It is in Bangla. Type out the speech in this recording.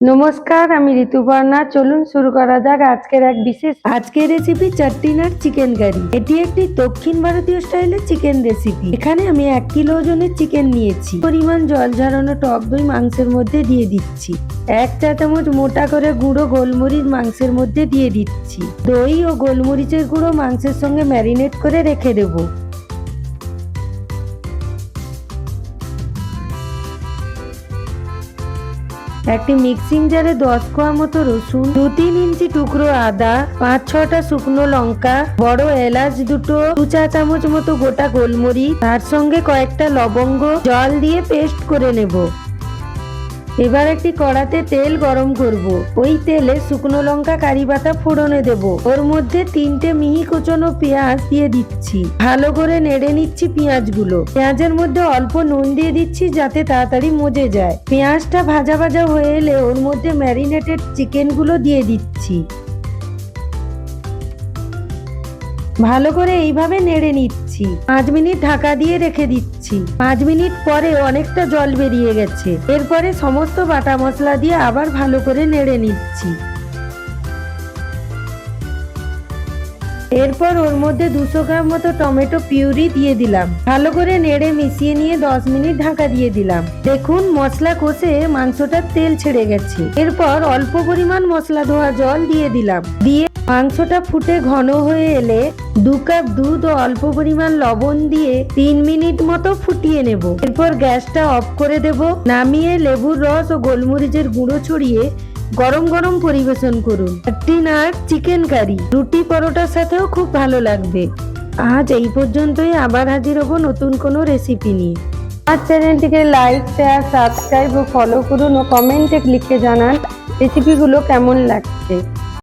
নমস্কার, আমি ঋতুপর্ণা। চলুন শুরু করা যাক আজকের এক বিশেষ আজকের রেসিপি চাট্টিনার চিকেন কারি এটি একটি দক্ষিণ ভারতীয় স্টাইলের চিকেন রেসিপি এখানে আমি এক কিলো ওজনের চিকেন নিয়েছি। পরিমাণ জল ঝরানো টক দই মাংসের মধ্যে দিয়ে দিচ্ছি। এক চা চামচ মোটা করে গুঁড়ো গোলমরিচ মাংসের মধ্যে দিয়ে দিচ্ছি। দই ও গোলমরিচের গুঁড়ো মাংসের সঙ্গে ম্যারিনেট করে রেখে দেবো। একটি মিক্সিং জারে দশ কোয়া মতো রসুন, দু তিন ইঞ্চি টুকরো আদা, পাঁচ ছটা শুকনো লঙ্কা, বড় এলাচ দুটো, দু চা চামচ মতো গোটা গোলমরিচ, তার সঙ্গে কয়েকটা লবঙ্গ, জল দিয়ে পেস্ট করে নেব। এবার একটি কড়াতে তেল গরম করব। ওই তেলে শুকনো লঙ্কা, কারি পাতা ফোড়নে দেব। ওর মধ্যে তিনটে মিহি কুচনো পেঁয়াজ দিয়ে দিচ্ছি। ভালো করে নেড়ে নিচ্ছি পেঁয়াজগুলো। পেঁয়াজের মধ্যে অল্প নুন দিয়ে দিচ্ছি যাতে তাড়াতাড়ি মজে যায়। পেঁয়াজটা ভাজা ভাজা হয়ে এলে ওর মধ্যে ম্যারিনেটেড চিকেনগুলো দিয়ে দিচ্ছি। ভালো করে এইভাবে নেড়ে নিচ্ছি। পাঁচ মিনিট ঢাকা দিয়ে রেখে দিচ্ছি। পাঁচ মিনিট পরে অনেকটা জল বেরিয়ে গেছে। এরপরে সমস্ত বাটা মশলা দিয়ে আবার ভালো করে নেড়ে নিচ্ছি। এরপর ওর মধ্যে দুশো গ্রাম মতো টমেটো পিউরি দিয়ে দিলাম। ভালো করে নেড়ে মিশিয়ে নিয়ে দশ মিনিট ঢাকা দিয়ে দিলাম। দেখুন, মশলা কষে মাংসটার তেল ছেড়ে গেছে। এরপর অল্প পরিমাণ মশলা ধোয়া জল দিয়ে দিলাম। দিয়ে মাংসটা ফুটে ঘন হয়ে এলে দু কাপ দুধ ও অল্প পরিমাণ লবণ দিয়ে তিন মিনিট মতো ফুটিয়ে নেব। এরপর গ্যাসটা অফ করে দেব। নামিয়ে লেবুর রস ও গোলমরিচের গুঁড়ো ছড়িয়ে গরম গরম পরিবেশন করুন। ডিনার চিকেন কারি রুটি পরোটার সাথেও খুব ভালো লাগবে। আজ এই পর্যন্তই, আবার হাজির হব নতুন কোনো রেসিপি নিয়ে। আমার চ্যানেলটিকে লাইক শেয়ার সাবস্ক্রাইব ও ফলো করুন ও কমেন্টে লিখে জানান রেসিপিগুলো কেমন লাগছে।